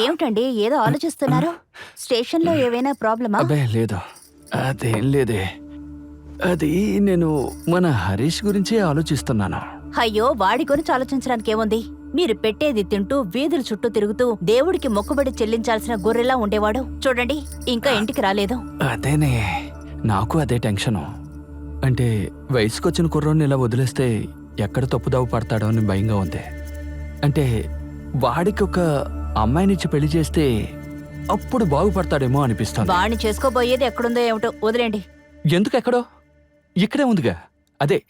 ఏమిటండి? ఏదో ఆలోచిస్తున్నారు? స్టేషన్లో ఏవైనా ప్రాబ్లమా? అబ్బే లేదు. అదేం లేదే. అది నేను మన హరీష్ గురించే ఆలోచిస్తున్నాను. అయ్యో వాడి గురించి ఆలోచించడానికి ఏముంది? మీరు పెట్టేది తింటూ వీధుల చుట్టూ తిరుగుతూ దేవుడికి మొక్కుబడి చెల్లించాల్సిన గొర్రెలా ఉండేవాడు. చూడండి ఇంకా ఇంటికి రాలేదు. అదేనే. నాకు అదే టెన్షను. అంటే వయసుకొచ్చిన కుర్రోడిని ఇలా వదిలేస్తే ఎక్కడ తప్పుదావు పడతాడో అని భయంగా ఉంది. అంటే వాడికి ఒక అమ్మాయినిచ్చి పెళ్ళి చేస్తే అప్పుడు బాగుపడతాడేమో అనిపిస్తుంది. వాణ్ణి చేసుకోబోయేది ఎక్కడుందో ఏమిటో వదిలేండి. ఎందుకు ఎక్కడో ఇక్కడే ఉందిగా. అదే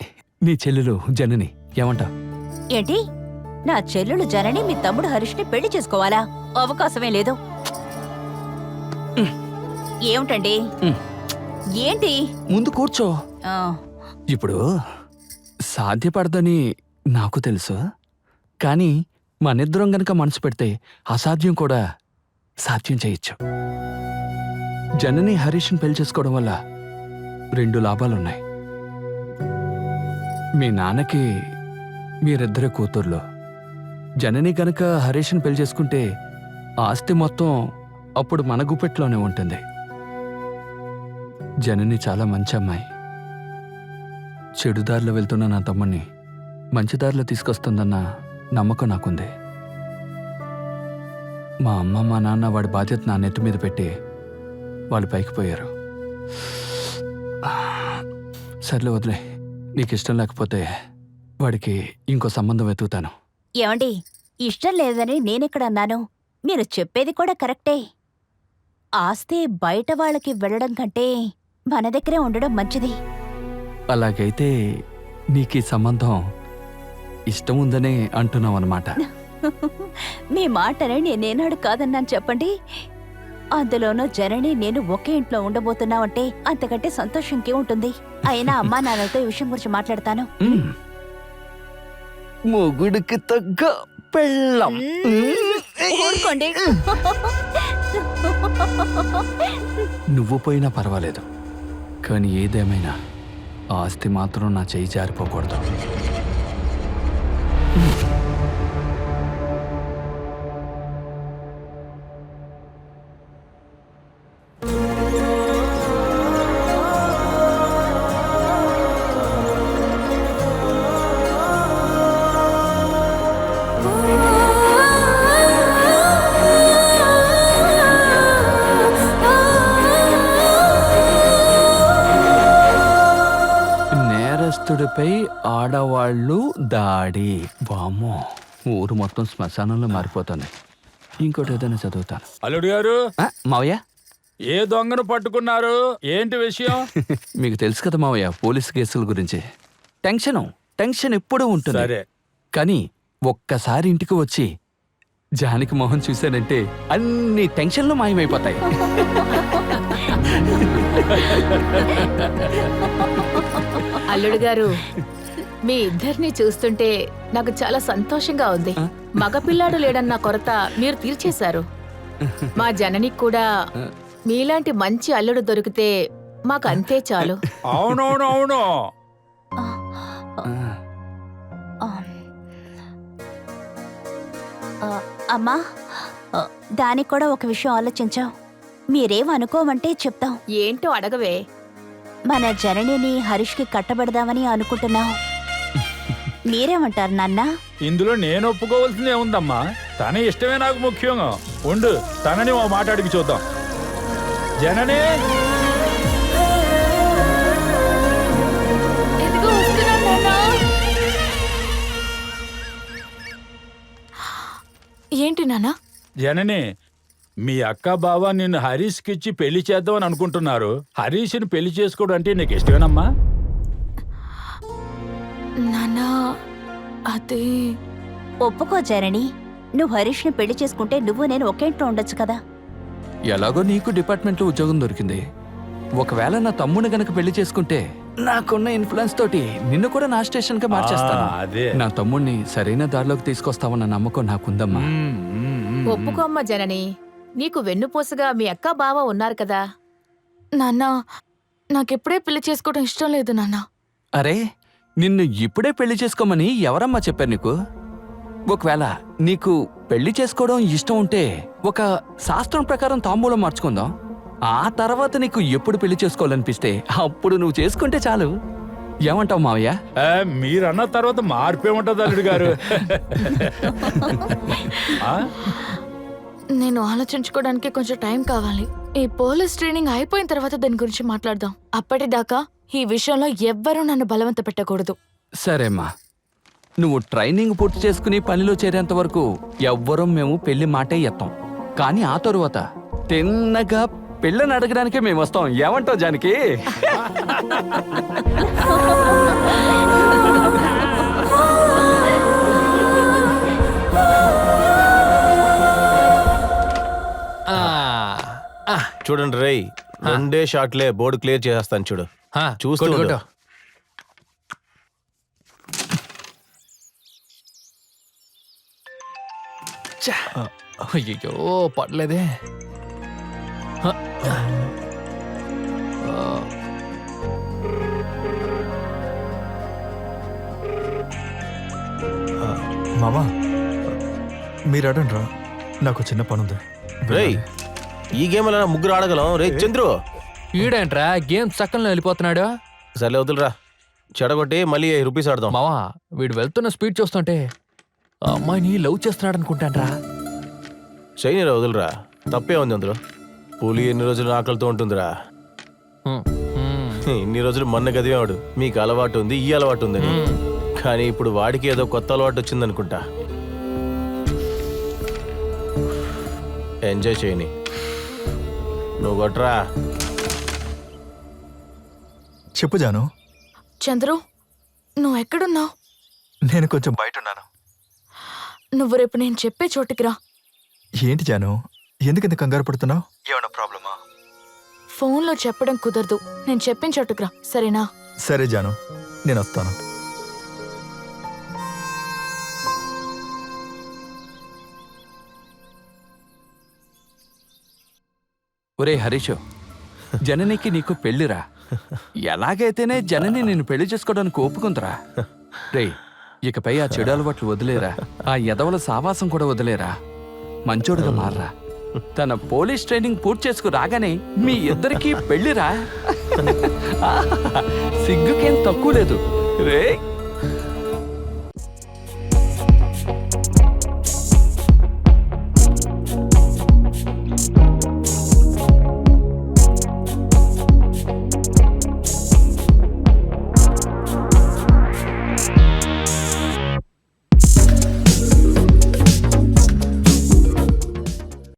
నీ చెల్లెలు జనని. ఏమంటా? ఏంటి? నా చెల్లెలు జనని మీ తమ్ముడు హరీష్ని పెళ్ళి చేసుకోవాలా? అవకాశమే లేదు. ఏమిటండి? ఉమ్. ఏంటి? ముందు కూర్చో. ఆ, ఇప్పుడు సాధ్యపడదని నాకు తెలుసు. కానీ మనిద్దరం గనక మనసు పెడితే అసాధ్యం కూడా సాధ్యం చేయొచ్చు. జనని హరీష్ని పెళ్ళి చేసుకోవడం వల్ల రెండు లాభాలున్నాయి. మీ నాన్నకి మీరిద్దరే కూతుర్లు. జనని గనక హరీష్ని పెళ్ళి చేసుకుంటే ఆస్తి మొత్తం అప్పుడు మన గుప్పెట్లోనే ఉంటుంది. జనని చాలా మంచి అమ్మాయి. చెడుదారిలో వెళ్తున్న నా తమ్ముణ్ణి మంచి దారిలో తీసుకొస్తుందన్న నమ్మకం నాకుంది. మా అమ్మ మా నాన్న వాడి బాధ్యత నా నెత్తి మీద పెట్టి వాళ్ళు పైకి పోయారు. సర్లే వదిలే నీకు ఇష్టం లేకపోతే వాడికి ఇంకో సంబంధం వెతుకుతాను. ఏమండి ఇష్టం లేదని నేనెక్కడ అన్నాను? మీరు చెప్పేది కూడా కరెక్టే. ఆస్తి బయట వాళ్ళకి వెళ్ళడం కంటే మన దగ్గరే ఉండడం మంచిది. అలాగైతే నీకు ఈ సంబంధం ఇష్టం ఉందనే అంటున్నావు అనమాట మీ మాటని నేనేనాడు కాదన్నాను చెప్పండి. అందులోనూ జనని నేను ఒకే ఇంట్లో ఉండబోతున్నావంటే అంతకంటే సంతోషం ఇంకేముంటుంది? అయినా అమ్మా నాన్నలతో ఈ విషయం గురించి మాట్లాడతాను. మొగుడికి తగ్గ పెళ్ళం. ఊరుకోండి. నువ్వు పోయినా పర్వాలేదు. కానీ ఏదేమైనా ఆస్తి మాత్రం నా చేయి జారిపోకూడదు. నేరస్తుడిపై ఆడవాళ్ళు దాడి. వామ్మో ఊరు మొత్తం శ్మశానంలో మారిపోతుంది. ఇంకోటి ఏదైనా చదువుతాను. అల్లుడు గారు? ఆ, మావయ్య? ఏ దొంగను పట్టుకున్నారు? ఏంటి విషయం? మీకు తెలుసు కదా మావయ్య పోలీస్ కేసుల గురించి. టెన్షన్ టెన్షన్ ఎప్పుడూ ఉంటుంది. సరే. కానీ ఒక్కసారి ఇంటికి వచ్చి జానికి మొహం చూశానంటే అన్ని టెన్షన్లు మాయమైపోతాయి. అల్లుడు గారు మీ ఇద్దరిని చూస్తుంటే నాకు చాలా సంతోషంగా ఉంది. మగపిల్లాడు లేడన్న కొరత మీరు తీర్చేశారు. మా జననికి కూడా మీలాంటి మంచి అల్లుడు దొరికితే మాకు అంతే చాలు. అవునవును అవును. ఆ, ఆ. ఆ, అమ్మా దానికి కూడా ఒక విషయం ఆలోచించాం. మీరేం అనుకోమంటే చెప్తాం. ఏంటో అడగవే. మన జననిని హరీష్కి కట్టబెడదామని అనుకుంటున్నాం మీరేమంటారు నాన్న? ఇందులో నేను ఒప్పుకోవాల్సిందే ఉందమ్మా. తన ఇష్టమే నాకు ముఖ్యం ఉండు తనని ఓ మాట అడిగి చూద్దాం. జనని! ఏంటి నానా జనని మీ అక్క బావ నిన్ను హరీష్కి ఇచ్చి పెళ్ళి చేద్దామని అనుకుంటున్నారు. హరీష్ని పెళ్ళి చేసుకోవడం అంటే నీకు ఇష్టమేనమ్మా? నానా అదే. ఒప్పుకో జనని. నువ్వు హరీష్ని పెళ్ళి చేసుకుంటే నువ్వు నేను ఒకే ఇంట్లో ఉండొచ్చు కదా. ఎలాగో నీకు డిపార్ట్మెంట్లో ఉద్యోగం దొరికింది. ఒకవేళ నా తమ్ముని గనక పెళ్ళి చేసుకుంటే నాకున్న ఇన్ఫ్లుయెన్స్ తోటి నిన్ను కూడా నా స్టేషన్గా మార్చేస్తాను. ఆ, అదే. నా తమ్ముణ్ణి సరైన దారిలోకి తీసుకొస్తావన్న నమ్మకం నాకుందమ్మా. మ్మ్, మ్మ్, మ్మ్. ఒప్పుకో అమ్మ జనని. నీకు వెన్నుపోసగా మీ అక్క బావ ఉన్నారు కదా? నాన్న నాకెప్పుడే పెళ్ళి చేసుకోవడం ఇష్టం లేదు నాన్న. అరే నిన్ను ఇప్పుడే పెళ్ళి చేసుకోమని ఎవరమ్మా చెప్పారు నీకు? ఒకవేళ నీకు పెళ్ళి చేసుకోవడం ఇష్టం ఉంటే ఒక శాస్త్రం ప్రకారం తాంబూలం మార్చుకుందాం. ఆ తర్వాత నీకు ఎప్పుడు పెళ్ళి చేసుకోవాలనిపిస్తే అప్పుడు నువ్వు చేసుకుంటే చాలు. ఏమంటావు మావయ్య? మీరన్న తర్వాత మార్పే ఉంటది అల్లుడు గారు? ఆ? నేను ఆలోచించుకోవడానికి కొంచెం టైం కావాలి. ఈ పోలీస్ ట్రైనింగ్ అయిపోయిన తర్వాత దాని గురించి మాట్లాడదాం. అప్పటిదాకా ఈ విషయంలో ఎవ్వరూ నన్ను బలవంత పెట్టకూడదు. సరేమ్మా. నువ్వు ట్రైనింగ్ పూర్తి చేసుకుని పనిలో చేరేంత వరకు ఎవ్వరం మేము పెళ్ళి మాటే ఎత్తాం. కానీ ఆ తరువాత తిన్నగా పెళ్ళని అడగడానికే మేము వస్తాం. ఏమంటావు జానకి? చూడండి రేయ్ రెండే షాట్లే బోర్డు క్లియర్ చేసేస్తాను చూడు ఆ, చూస్తూ కొట్టు, ఉండు. కొట్టు. ఛ, అయ్యయ్యో పడలేదే హ, ఆ. మామా మీరు అడండి రా నాకు చిన్న పని ఉంది రేయ్ ఈ గేమ్ అలా ముగ్గురు ఆడగలం. రే చంద్రు. ఈడేంట్రా? గేమ్ సక్కల్లో వెళ్ళిపోతున్నాడు. సర్లే వదులురా. చెడగొట్టి మళ్ళీ రూపీస్ ఆడదాం. మావా వీడు వెళ్తున్న స్పీడ్ చూస్తుంటే ఆ అమ్మాయిని లవ్ చేస్తున్నాడు అనుకుంటాన్రా. చైనీరా వదులురా. తప్పే ఉంది అందులో. పులి ఎన్ని రోజులు ఆకలితో ఉంటుందిరా. హ్మ్, హ్మ్, ఇన్ని రోజులు మొన్న గదివాడు మీకు అలవాటు ఉంది ఈ అలవాటు ఉందని. కానీ ఇప్పుడు వాడికి ఏదో కొత్త అలవాటు వచ్చిందనుకుంటా. ఎంజాయ్ చేయని. నువ్వు కొట్రా చెప్పు జాను. చంద్రు నువ్వు ఎక్కడున్నావు? నేను కొంచెం బయట ఉన్నాను నువ్వు రేపు నేను చెప్పే చోటికి రా. ఏంటి జాను? ఎందుకంత కంగారు పడుతున్నావు? ఏమన్నా ప్రాబ్లమా? ఫోన్లో చెప్పడం కుదరదు. నేను చెప్పిన చోటుకు రా. సరేనా? సరే జాను. నేను వస్తాను. ఒరే హరీష్ జననికి నీకు పెళ్ళిరా ఎలాగైతేనే జనని నేను పెళ్ళి చేసుకోవడానికి ఒప్పుకుందిరా. రే ఇకపై ఆ చెడు అలవాట్లు వదిలేరా. ఆ ఎదవల సావాసం కూడా వదిలేరా. మంచోడుగా మారరా. తన పోలీస్ ట్రైనింగ్ పూర్తి చేసుకు రాగానే మీ ఇద్దరికీ పెళ్ళిరా సిగ్గుకేం తక్కువ లేదు. రే